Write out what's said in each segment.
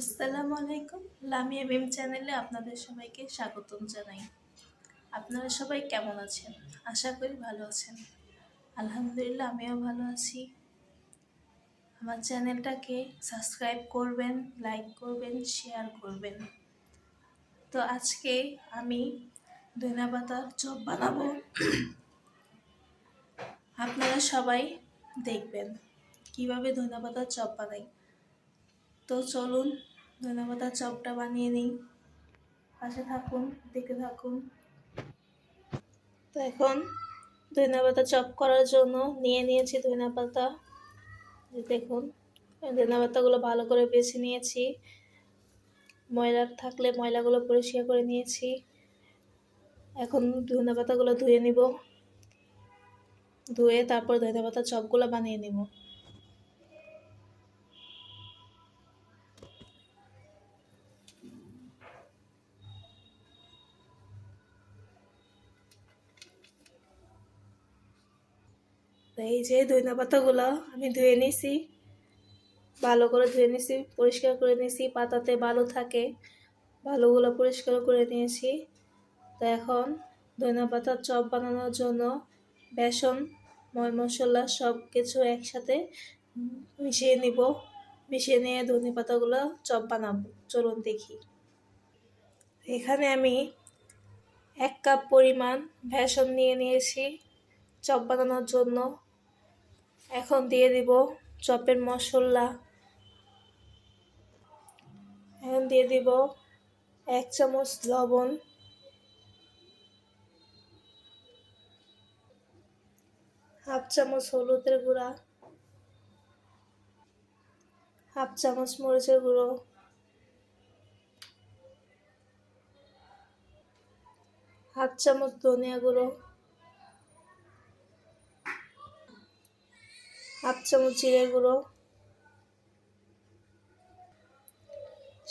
আসসালামু আলাইকুম। লামিয়া মিম চ্যানেলে আপনাদের সবাইকে স্বাগতম জানাই। আপনারা সবাই কেমন আছেন? আশা করি ভালো আছেন। আলহামদুলিল্লাহ, আমিও ভালো আছি। আমার চ্যানেলটাকে সাবস্ক্রাইব করবেন, লাইক করবেন, শেয়ার করবেন। তো আজকে আমি ধনা পাতার চপ বানাবো। আপনারা সবাই দেখবেন কীভাবে ধনা পাতার চপ বানাই। তো চলুন, ধনেপাতার চপটা বানিয়ে নিই। পাশে থাকুন, দেখে থাকুন। তো এখন ধনেপাতা চপ করার জন্য নিয়ে নিয়েছি ধনেপাতা। দেখুন ধনেপাতাগুলো ভালো করে বেছে নিয়েছি। ময়লা থাকলে ময়লাগুলো পরিষ্কার করে নিয়েছি। এখন ধনেপাতাগুলো ধুয়ে নিব। ধুয়ে তারপর ধনেপাতা চপগুলো বানিয়ে নিব। এই যে ধনিয়া পাতাগুলো আমি ধুয়ে নিছি, ভালো করে ধুয়ে নিছি, পরিষ্কার করে নিয়েছি পাতাতে ভালো থাকে ভালোগুলো পরিষ্কার করে নিয়েছি। তো এখন ধনিয়া পাতার চপ বানানোর জন্য বেসন, ময় মশলা সব কিছু একসাথে মিশিয়ে নিব। মিশিয়ে নিয়ে ধনে পাতাগুলো চপ বানাবো, চলুন দেখি। এখানে আমি এক কাপ পরিমাণ বেসন নিয়ে নিয়েছি চপ বানানোর জন্য। এখন দিয়ে দিব চপের মশলা। এখন দিয়ে দিব এক চামচ লবণ। হাফ চামচ হলুদের গুঁড়া। হাফ চামচ মরিচের গুঁড়ো। হাফ চামচ ধনিয়া গুঁড়ো। হাফ চামচ জিরে গুঁড়ো,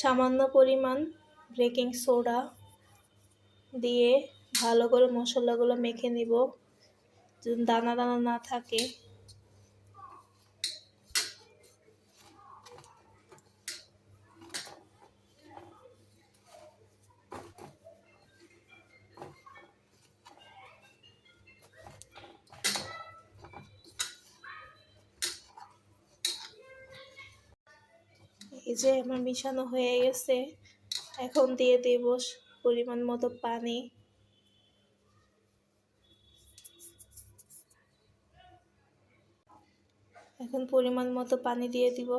সামান্য পরিমাণ বেকিং সোডা দিয়ে ভালো করে মশলাগুলো মেখে নিব। দানা দানা না থাকে এই যে আমার মিশানো হয়ে গেছে, এখন দিয়ে দেব পরিমাণ মতো পানি। এখন পরিমাণ মতো পানি দিয়ে দিব।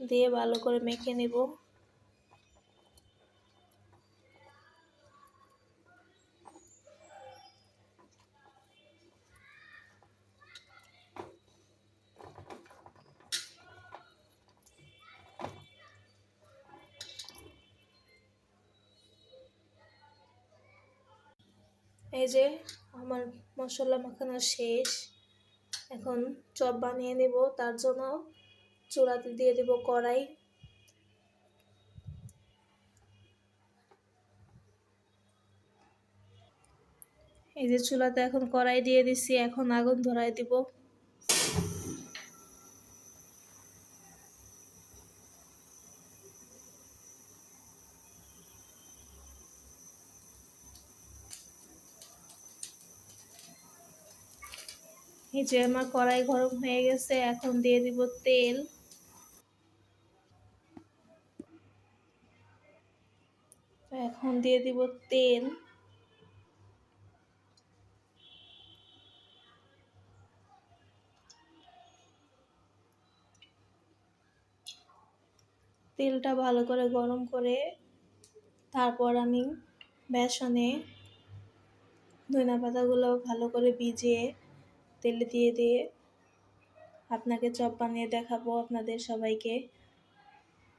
দিয়ে ভালো করে মেখে নেব। এই যে আমার মশলা মাখানো শেষ। এখন চপ বানিয়ে নেব, তার জন্য চুলাতে দিয়ে দেব কড়াই। এই যে চুলাতে এখন কড়াই দিয়ে দিছি, এখন আগুন ধরাই দিব। এই যে আমার কড়াই গরম হয়ে গেছে, এখন দিয়ে দিব তেল। এখন দিয়ে দিব তেল। তেলটা ভালো করে গরম করে তারপর আমি বেসনে ধনা পাতাগুলো ভালো করে ভিজিয়ে তেলে দিয়ে দিয়ে আপনাকে চপ বানিয়ে দেখাবো আপনাদের সবাইকে।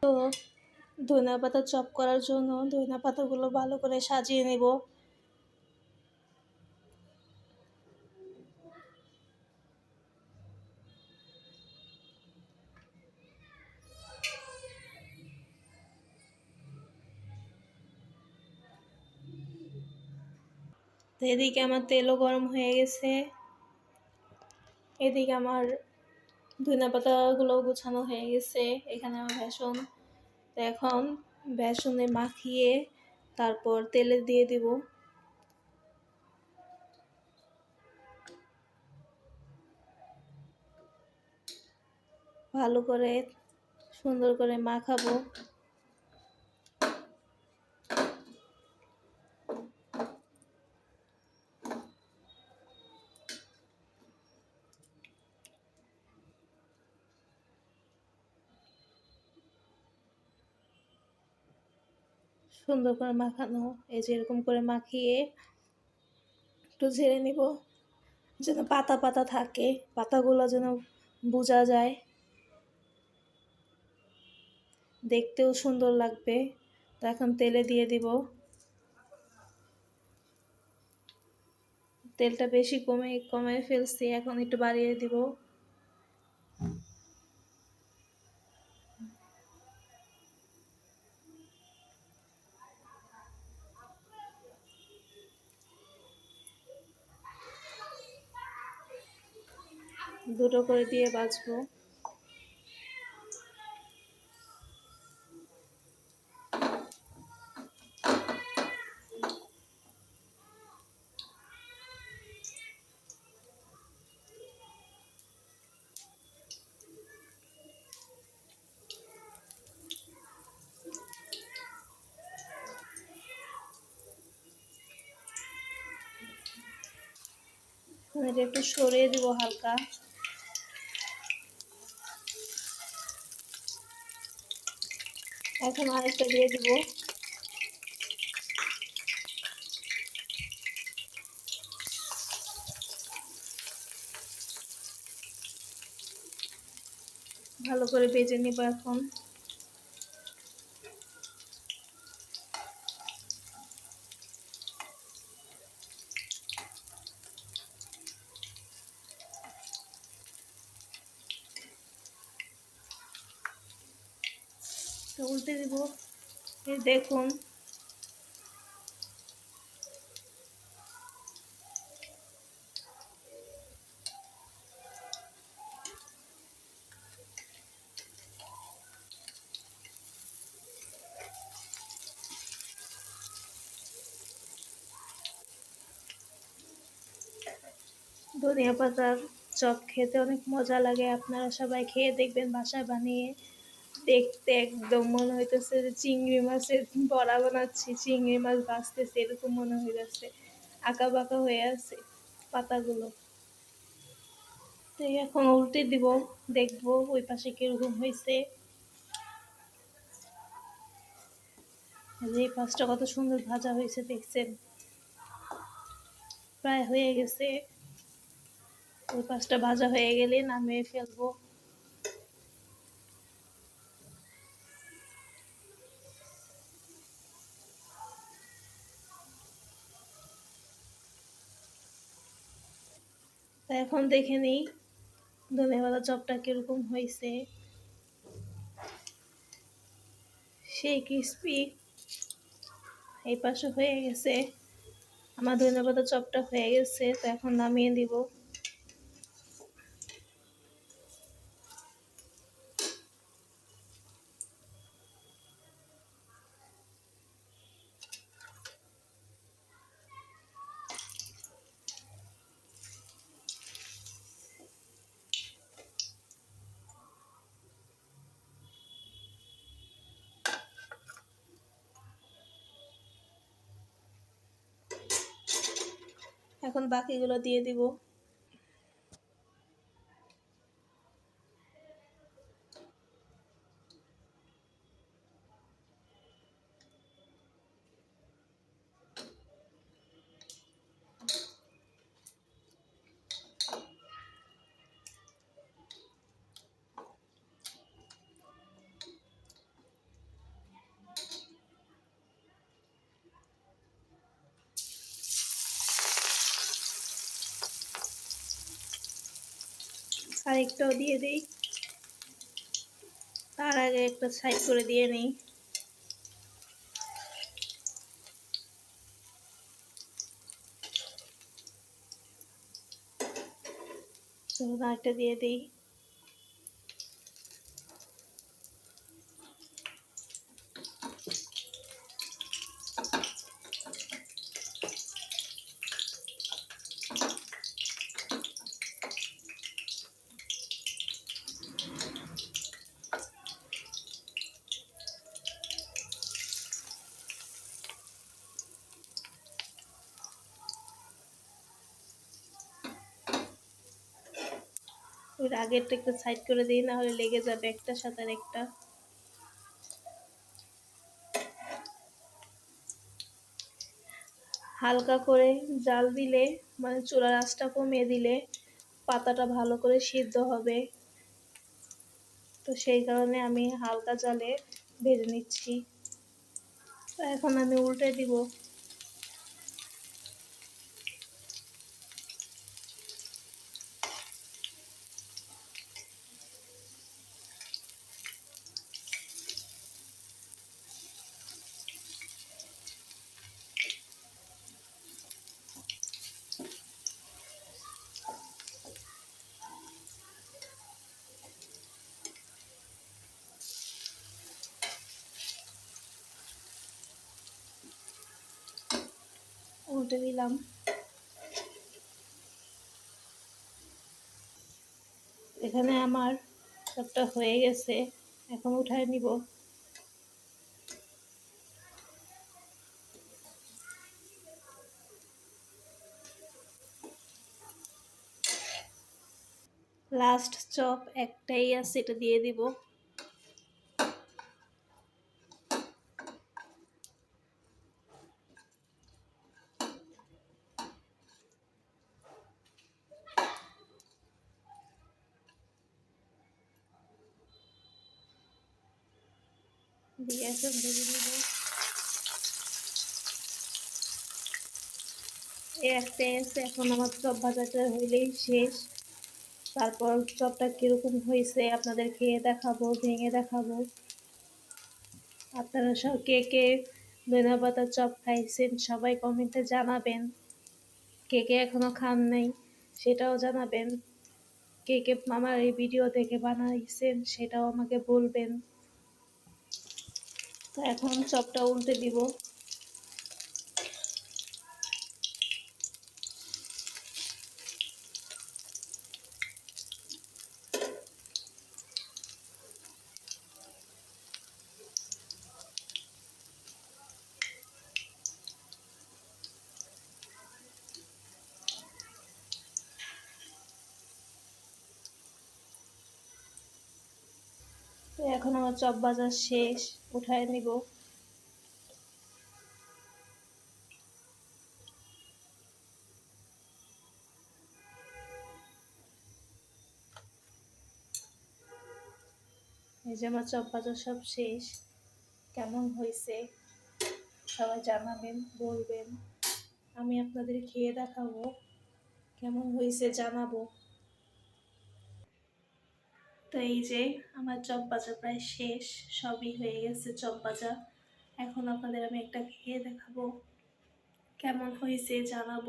তো ধনা পাতা চপ করার জন্য ধনা পাতাগুলো ভালো করে সাজিয়ে নেব। এদিকে আমার তেলও গরম হয়ে গেছে। এদিকে আমার ধনিয়া পাতাগুলো গুছানো হয়ে গেছে। এখানে আমার বেসন। এখন বেসনে মাখিয়ে তারপর তেলে দিয়ে দিব। ভালো করে সুন্দর করে মাখাবো। সুন্দর করে মাখানো, এই যে এরকম করে মাখিয়ে একটু ঝেড়ে নিব, যেন পাতা পাতা থাকে, পাতাগুলো যেন বোঝা যায়। দেখতেও সুন্দর লাগবে, তো এখন তেলে দিয়ে দিব। তেলটা বেশি কমে কমে ফেলছি, এখন একটু বাড়িয়ে দিব। দুটো করে দিয়ে এটা একটু সরিয়ে দিব হালকা। এখন আরেকটা দিয়ে দিব। ভালো করে ভেজে নিব এখন। তো উল্টে দিব। এই দেখুন। ধনিয়া পাতার চপ খেতে অনেক মজা লাগে। আপনারা সবাই খেয়ে দেখবেন বাসায় বানিয়ে। দেখতে একদম মনে হইতেছে যে চিংড়ি মাছের বড়া বানাচ্ছি, চিংড়ি মাছ ভাজতেছে, এরকম মনে হইতেছে। আঁকা বাঁকা হয়ে আছে পাতাগুলো। তো এখন উল্টে দিব, দেখব ওই পাশে কীরকম হয়েছে যে পাঁচটা কত সুন্দর ভাজা হয়েছে দেখছেন? প্রায় হয়ে গেছে। ওই পাঁচটা ভাজা হয়ে গেলে নামিয়ে ফেলব। তা এখন দেখে নিই। ধনেপাতা চপটা কীরকম হয়েছে। সেই ক্রিসপি এই পাশে হয়ে গেছে। আমার ধনেপাতা চপটা হয়ে গেছে, তো এখন নামিয়ে দিব। এখন বাকিগুলো দিয়ে দিব। আরেকটাও দিয়ে দিই। তার আগে একটা সাইড করে দিয়ে নিই। একটা দিয়ে দিই। ওই আগেরটা একটু সাইড করে দিই না হলে লেগে যাবে একটা সাঁতার একটা। হালকা করে জাল দিলে মানে চুলার আঁচটা কমিয়ে দিলে পাতাটা ভালো করে সিদ্ধ হবে। তো সেই কারণে আমি হালকা জালে ভেজে নিচ্ছি। তো এখন আমি উল্টে দিব। উল্টে দিলাম এখানে আমার সবটা হয়ে গেছে, এখন উঠায় নিব। লাস্ট চপ একটাই আছে, এটা দিয়ে দিব। দিয়ে এখন ভেজে এসে এখন আমার চপ ভাজাটা হইলেই শেষ। তারপর চপটা কীরকম হয়েছে আপনাদের খেয়ে দেখাবো, ভেঙে দেখাবো। আপনারা সব কে কে ধনিয়া পাতার চপ খাইছেন সবাই কমেন্টে জানাবেন। কে কে এখনও খান নাই সেটাও জানাবেন। কে কে আমার এই ভিডিও দেখে বানাইছেন সেটাও আমাকে বলবেন। এখন চপটা উল্টে দিব। এখন আমার চপ বাজার শেষ, উঠায় নিব। এই যে আমার চপ বাজার সব শেষ। কেমন হয়েছে? সবাই জানাবেন, বলবেন। আমি আপনাদের খেয়ে দেখাবো। কেমন হয়েছে জানাব। তো এই যে আমার চপ বাজা প্রায় শেষ, সবই হয়ে গেছে চপ বাজা এখন আপনাদের আমি একটা খেয়ে দেখাবো। কেমন হয়েছে জানাব।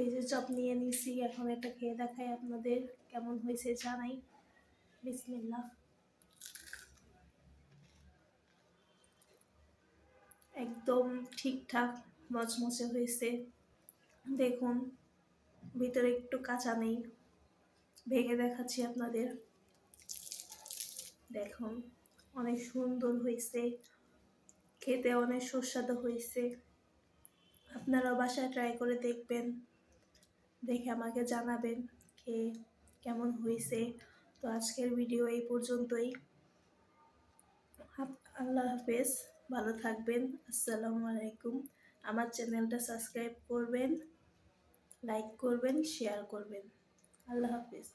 এই যে চপ নিয়ে নিছি, এখন একটা খেয়ে দেখাই আপনাদের কেমন হয়েছে জানাই। বিসমিল্লাহ। একদম ঠিকঠাক মচমচে হয়েছে। দেখুন, ভিতরে একটু কাঁচা নেই। ভেঙে দেখাচ্ছি আপনাদের। দেখুন, অনেক সুন্দর হয়েছে। খেতে অনেক সুস্বাদু হয়েছে। আপনারা বাসায় ট্রাই করে দেখবেন। দেখে আমাকে জানাবেন খেয়ে কেমন হয়েছে। তো আজকের ভিডিও এই পর্যন্তই। আল্লাহ হাফেজ, ভালো থাকবেন। আসসালামু আলাইকুম। আমার চ্যানেলটা সাবস্ক্রাইব করবেন লাইক করবেন শেয়ার করবেন। আল্লাহ হাফিজ।